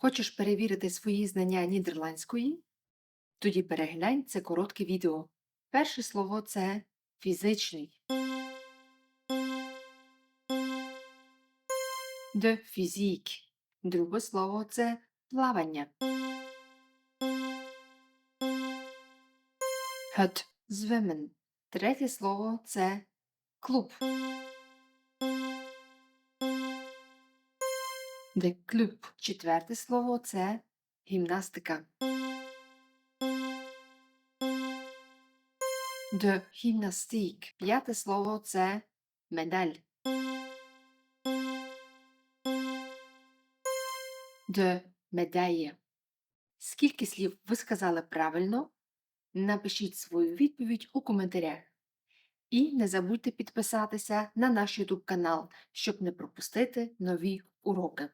Хочеш перевірити свої знання нідерландської? Тоді переглянь це коротке відео. Перше слово це фізичний. De фізік. Друге слово це плавання. Het zwemmen. Третє слово це клуб. De club. Четверте слово це гімнастика. De gymnastiek. П'яте слово це медаль. De medaille. Скільки слів ви сказали правильно? Напишіть свою відповідь у коментарях. І не забудьте підписатися на наш YouTube канал, щоб не пропустити нові уроки.